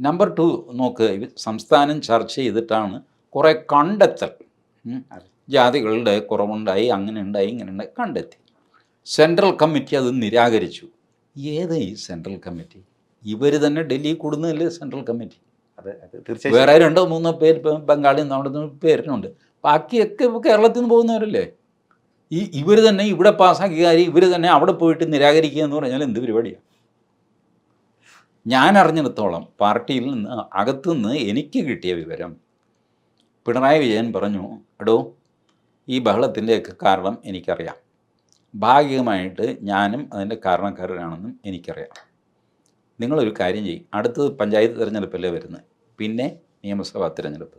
Number two നോക്ക് സംസ്ഥാനം ചർച്ച ചെയ്തിട്ടാണ് കുറേ കണ്ടെത്തൽ. ജാതികളുടെ കുറവുണ്ടായി അങ്ങനെ ഉണ്ടായി ഇങ്ങനെ ഉണ്ടായി കണ്ടെത്തി. സെൻട്രൽ കമ്മിറ്റി അത് നിരാകരിച്ചു. ഏത് ഈ സെൻട്രൽ കമ്മിറ്റി ഇവർ തന്നെ ഡൽഹി കൂടുന്നതല്ലേ സെൻട്രൽ കമ്മിറ്റി തീർച്ചയായും. വേറെ രണ്ടോ മൂന്നോ പേര് ബംഗാളിൽ നിന്ന് അവിടെ നിന്ന് പേരിനുണ്ട്. ബാക്കിയൊക്കെ ഇപ്പോൾ കേരളത്തിൽ നിന്ന് പോകുന്നവരല്ലേ? ഈ ഇവർ തന്നെ ഇവിടെ പാസ്സാക്കിയ കാര്യം ഇവർ തന്നെ അവിടെ പോയിട്ട് നിരാകരിക്കുക എന്ന് പറഞ്ഞാൽ എന്ത് പരിപാടിയാണ് ഞാൻ അറിഞ്ഞിടത്തോളം പാർട്ടിയിൽ നിന്ന് അകത്തുനിന്ന് എനിക്ക് കിട്ടിയ വിവരം. പിണറായി വിജയൻ പറഞ്ഞു എടോ ഈ ബഹളത്തിന്റെയൊക്കെ കാരണം എനിക്കറിയാം. ഭാഗികമായിട്ട് ഞാനും അതിന്റെ കാരണക്കാരനാണെന്നും എനിക്കറിയാം. നിങ്ങളൊരു കാര്യം ചെയ്യും. അടുത്തത് പഞ്ചായത്ത് തിരഞ്ഞെടുപ്പല്ലേ വരുന്നത്. പിന്നെ നിയമസഭാ തിരഞ്ഞെടുപ്പ്.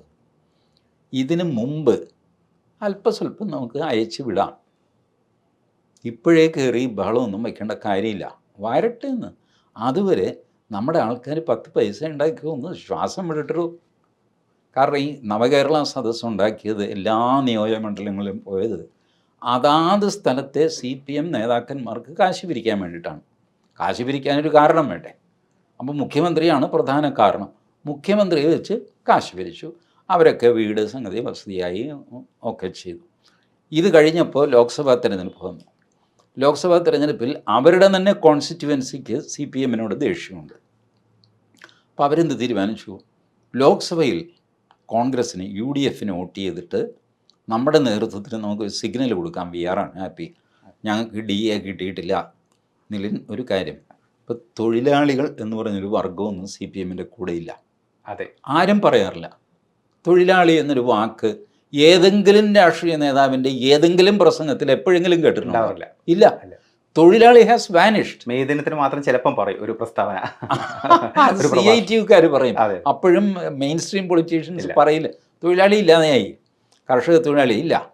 ഇതിന് മുമ്പ് അല്പസ്വല്പം നമുക്ക് അയച്ചു വിടാം. ഇപ്പോഴേ കയറി ബഹളമൊന്നും വയ്ക്കേണ്ട കാര്യമില്ല. വരട്ടെ എന്ന് അതുവരെ നമ്മുടെ ആൾക്കാർ പത്ത് പൈസ ഉണ്ടാക്കി ഒന്ന് ശ്വാസം വിട്ടിട്ടു കാരണം ഈ നവകേരള സദസ്സ് ഉണ്ടാക്കിയത് എല്ലാ നിയോജകമണ്ഡലങ്ങളിലും പോയത് അതാത് സ്ഥലത്തെ സി പി എം നേതാക്കന്മാർക്ക് കാശ് പിരിക്കാൻ വേണ്ടിയിട്ടാണ്. കാശ് പിരിക്കാനൊരു കാരണം വേണ്ടേ? അപ്പോൾ മുഖ്യമന്ത്രിയാണ് പ്രധാന കാരണം. മുഖ്യമന്ത്രിയെ വെച്ച് കാശ് പിരിച്ചു. അവരൊക്കെ വീട് സംഗതി വസതിയായി ഒക്കെ ചെയ്തു. ഇത് കഴിഞ്ഞപ്പോൾ ലോക്സഭാ തിരഞ്ഞെടുപ്പ് വന്നു. ലോക്സഭാ തിരഞ്ഞെടുപ്പിൽ അവരുടെ തന്നെ കോൺസ്റ്റിറ്റ്യുവൻസിക്ക് സി പി എമ്മിനോട് ദേഷ്യമുണ്ട്. അപ്പോൾ അവരെന്ത് തീരുമാനിച്ചു? ലോക്സഭയിൽ കോൺഗ്രസ്സിന് യു ഡി എഫിന് വോട്ട് ചെയ്തിട്ട് നമ്മുടെ നേതൃത്വത്തിന് നമുക്ക് സിഗ്നൽ കൊടുക്കാം വി ഹാപ്പി ഞങ്ങൾക്ക് ഡി എ കിട്ടിയിട്ടില്ല. നിലിൻ ഒരു കാര്യം. ഇപ്പോൾ തൊഴിലാളികൾ എന്ന് പറഞ്ഞൊരു വർഗമൊന്നും സി പി എമ്മിന്റെ കൂടെയില്ല അതെ. ആരും പറയാറില്ല. തൊഴിലാളി എന്നൊരു വാക്ക് ഏതെങ്കിലും രാഷ്ട്രീയ നേതാവിന്റെ ഏതെങ്കിലും പ്രസംഗത്തിൽ എപ്പോഴെങ്കിലും കേട്ടിട്ടുണ്ടാവില്ല ഇല്ല. തൊഴിലാളി ഹാസ് വാനിഷ്ഡ് മെയ് ദിനത്തിന് മാത്രം ചിലപ്പം പറയും ഒരു പ്രസ്താവന. സി ഐ ടിക്കാർ പറയും. അപ്പോഴും മെയിൻ സ്ട്രീം പൊളിറ്റീഷ്യൻസ്. പറയില്ല. തൊഴിലാളി ഇല്ലാതെയായി. കർഷക തൊഴിലാളി ഇല്ല.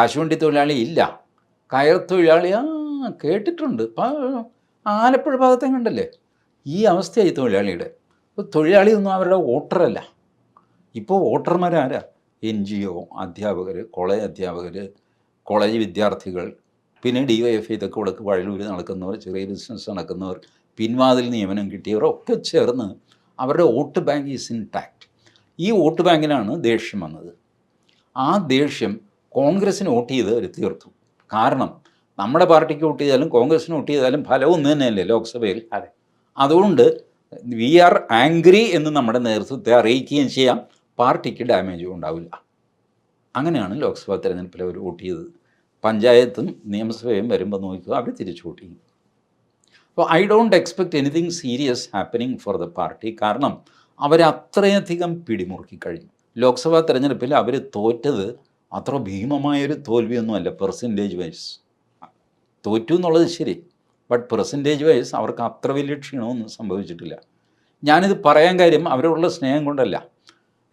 കശുവണ്ടി തൊഴിലാളി ഇല്ല. കയർ തൊഴിലാളി ആ കേട്ടിട്ടുണ്ട്. ആലപ്പുഴ ഭാഗത്തെ കണ്ടല്ലേ? ഈ അവസ്ഥയായി തൊഴിലാളിയുടെ. തൊഴിലാളി ഒന്നും അവരുടെ വോട്ടറല്ല. ഇപ്പോൾ വോട്ടർമാരാരാ? എൻ ജി ഒ അധ്യാപകർ കോളേജ് അധ്യാപകർ കോളേജ് വിദ്യാർത്ഥികൾ പിന്നെ ഡി വൈ എഫ് ഇതൊക്കെ വടക്ക് വഴലൂർ നടക്കുന്നവർ ചെറിയ ബിസിനസ് നടക്കുന്നവർ പിൻവാതിൽ നിയമനം കിട്ടിയവർ ഒക്കെ ചേർന്ന് അവരുടെ വോട്ട് ബാങ്ക് ഈസ് ഇൻടാക്റ്റ് ഈ വോട്ട് ബാങ്കിനാണ് ദേഷ്യം വന്നത്. ആ ദേഷ്യം കോൺഗ്രസ്സിന് വോട്ട് ചെയ്ത് അവർ തീർത്തു. കാരണം നമ്മുടെ പാർട്ടിക്ക് വോട്ട് ചെയ്താലും കോൺഗ്രസ്സിന് വോട്ട് ചെയ്താലും ഫലം ഒന്ന് തന്നെയല്ലേ ലോക്സഭയിൽ. അതെ. അതുകൊണ്ട് വി ആർ ആംഗ്രി എന്ന് നമ്മുടെ നേതൃത്വത്തെ അറിയിക്കുകയും ചെയ്യാം. പാർട്ടിക്ക് ഡാമേജും ഉണ്ടാവില്ല. അങ്ങനെയാണ് ലോക്സഭാ തെരഞ്ഞെടുപ്പിൽ അവർ വോട്ട് ചെയ്തത്. പഞ്ചായത്തും നിയമസഭയും വരുമ്പോൾ നോക്കുക അവർ തിരിച്ചു വോട്ട് ചെയ്യും. അപ്പോൾ I don't expect anything serious happening for the party. കാരണം അവരത്രയധികം പിടിമുറുക്കി കഴിഞ്ഞു. ലോക്സഭാ തെരഞ്ഞെടുപ്പിൽ അവർ തോറ്റത് അത്ര ഭീമമായൊരു തോൽവിയൊന്നുമല്ല പെർസെന്റേജ് വൈസ് തോറ്റു എന്നുള്ളത് ശരി ബട്ട് പെർസെന്റേജ് വൈസ് അവർക്ക് അത്ര വലിയ ക്ഷീണമൊന്നും സംഭവിച്ചിട്ടില്ല. ഞാനിത് പറയാൻ കാര്യം അവരോടുള്ള സ്നേഹം കൊണ്ടല്ല.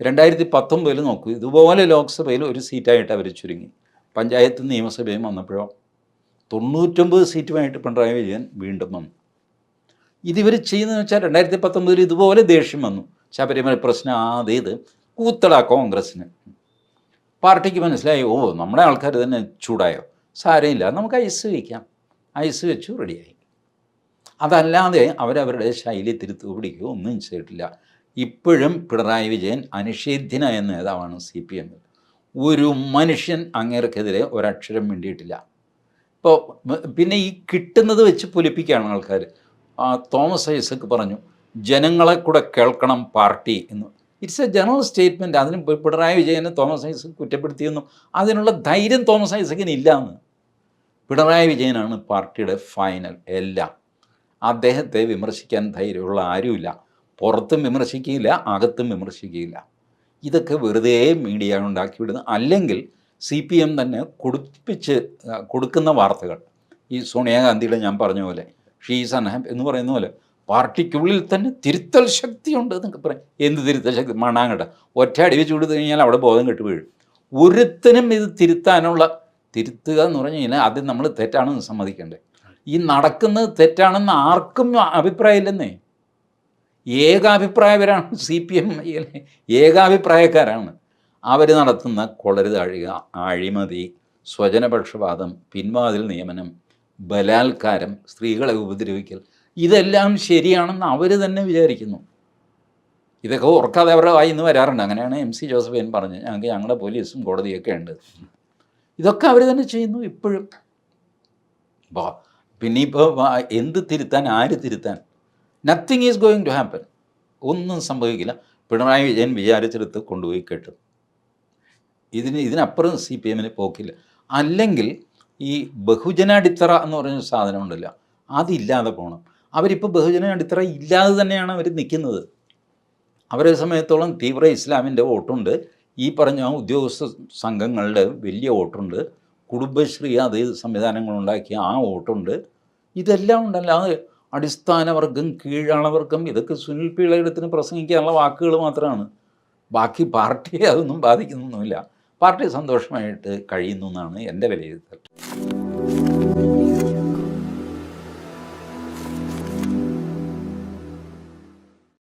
രണ്ടായിരത്തി പത്തൊമ്പതിൽ നോക്കൂ. ഇതുപോലെ ലോക്സഭയിൽ ഒരു സീറ്റായിട്ട് അവർ ചുരുങ്ങി. പഞ്ചായത്ത് നിയമസഭയും വന്നപ്പോഴോ തൊണ്ണൂറ്റൊമ്പത് സീറ്റുമായിട്ട് പിണറായി വിജയൻ വീണ്ടും വന്നു. ഇതിവർ ചെയ്യുന്നതെന്ന് വെച്ചാൽ രണ്ടായിരത്തി പത്തൊമ്പതിൽ ഇതുപോലെ ദേഷ്യം വന്നു. ശബരിമല പ്രശ്നം ആദ്യത് കൂത്തട കോൺഗ്രസ്സിന്. പാർട്ടിക്ക് മനസ്സിലായി ഓ നമ്മുടെ ആൾക്കാർ തന്നെ ചൂടായോ? സാരമില്ല നമുക്ക് ഐസ് വയ്ക്കാം ഐസ് വെച്ചു റെഡിയായി. അതല്ലാതെ അവരവരുടെ ശൈലി തിരുത്തു പിടിക്കുകയോ ഒന്നും ചെയ്തിട്ടില്ല. ഇപ്പോഴും പിണറായി വിജയൻ അനിഷേധ്യനായ നേതാവാണ് സി പി എമ്മിൽ ഒരു മനുഷ്യൻ അങ്ങേർക്കെതിരെ ഒരക്ഷരം വേണ്ടിയിട്ടില്ല ഇപ്പോൾ പിന്നെ ഈ കിട്ടുന്നത് വെച്ച് പൊലിപ്പിക്കുകയാണ് ആൾക്കാർ തോമസ് ഐസക്ക് പറഞ്ഞു ജനങ്ങളെ കൂടെ കേൾക്കണം പാർട്ടി എന്ന്. ഇറ്റ്സ് എ ജനറൽ സ്റ്റേറ്റ്മെന്റ് അതിന് പിണറായി വിജയനെ തോമസ് ഐസക് കുറ്റപ്പെടുത്തിയെന്നും അതിനുള്ള ധൈര്യം തോമസ് ഐസക്കിന് ഇല്ലയെന്ന് പിണറായി വിജയനാണ് പാർട്ടിയുടെ ഫൈനൽ എല്ലാം. അദ്ദേഹത്തെ വിമർശിക്കാൻ ധൈര്യമുള്ള ആരുമില്ല. പുറത്തും വിമർശിക്കുകയില്ല അകത്തും വിമർശിക്കുകയില്ല. ഇതൊക്കെ വെറുതെ മീഡിയ ഉണ്ടാക്കി വിടുന്നു അല്ലെങ്കിൽ സി പി എം തന്നെ കൊടുപ്പിച്ച് കൊടുക്കുന്ന വാർത്തകൾ. ഈ സോണിയാഗാന്ധിയുടെ ഞാൻ പറഞ്ഞ പോലെ ഷീസ് അൻഹാപ്പ് എന്ന് പറയുന്ന പോലെ പാർട്ടിക്കുള്ളിൽ തന്നെ തിരുത്തൽ ശക്തിയുണ്ട് എന്നൊക്കെ പറയും. എന്ത് തിരുത്തൽ ശക്തി? മണാങ്ങട്ട ഒറ്റ അടി വെച്ച് കൊടുത്തു കഴിഞ്ഞാൽ അവിടെ ബോധം കെട്ട് വീഴും ഒരുത്തനും ഇത് തിരുത്താനുള്ള തിരുത്തുക എന്ന് പറഞ്ഞു കഴിഞ്ഞാൽ ആദ്യം നമ്മൾ തെറ്റാണെന്ന് സമ്മതിക്കണ്ടേ. ഈ നടക്കുന്നത് തെറ്റാണെന്ന് ആർക്കും അഭിപ്രായമില്ലെന്നേ. ഏകാഭിപ്രായവരാണ്. സി പി എം ഏകാഭിപ്രായക്കാരാണ്. അവർ നടത്തുന്ന കൊളരുതാഴിക അഴിമതി സ്വജനപക്ഷപാതം പിൻവാതിൽ നിയമനം ബലാത്കാരം സ്ത്രീകളെ ഉപദ്രവിക്കൽ ഇതെല്ലാം ശരിയാണെന്ന് അവർ തന്നെ വിചാരിക്കുന്നു. ഇതൊക്കെ ഓർക്കാതെ അവരുടെ വായി ഇന്ന് വരാറുണ്ട്. അങ്ങനെയാണ് എം സി ജോസഫൈൻ പറഞ്ഞത് ഞങ്ങൾക്ക് ഞങ്ങളുടെ പോലീസും കോടതിയൊക്കെ ഉണ്ട്. ഇതൊക്കെ അവർ തന്നെ ചെയ്യുന്നു ഇപ്പോഴും. പിന്നെ ഇപ്പോൾ എന്ത് തിരുത്താൻ ആര് തിരുത്താൻ? Nothing is going to happen ഒന്നും സംഭവിക്കില്ല. പിണറായി വിജയൻ വിചാരിച്ചെടുത്ത് കൊണ്ടുപോയി കെട്ടും. ഇതിന് ഇതിനപ്പുറം സി പി എമ്മിന് പോക്കില്ല. അല്ലെങ്കിൽ ഈ ബഹുജന അടിത്തറ എന്ന് പറഞ്ഞ സാധനം ഉണ്ടല്ല അതില്ലാതെ പോകണം അവരിപ്പോൾ ബഹുജന അടിത്തറ ഇല്ലാതെ തന്നെയാണ് അവർ നിൽക്കുന്നത് അവരെ സമയത്തോളം തീവ്ര ഇസ്ലാമിന്റെ വോട്ടുണ്ട്. ഈ പറഞ്ഞ ഉദ്യോഗസ്ഥ സംഘങ്ങളുടെ വലിയ വോട്ടുണ്ട്. കുടുംബശ്രീ അത് സംവിധാനങ്ങളുണ്ടാക്കിയ ആ വോട്ടുണ്ട്. ഇതെല്ലാം ഉണ്ടല്ലോ. അത് അടിസ്ഥാനവർഗം കീഴാളവർഗം ഇതൊക്കെ സുനിൽ പിള്ളയിടത്തിന് പ്രസംഗിക്കാനുള്ള വാക്കുകൾ മാത്രമാണ്. ബാക്കി പാർട്ടിയെ അതൊന്നും ബാധിക്കുന്നൊന്നുമില്ല. പാർട്ടി സന്തോഷമായിട്ട് കഴിയുന്നു എന്നാണ് എന്റെ വിലയിരുത്തൽ.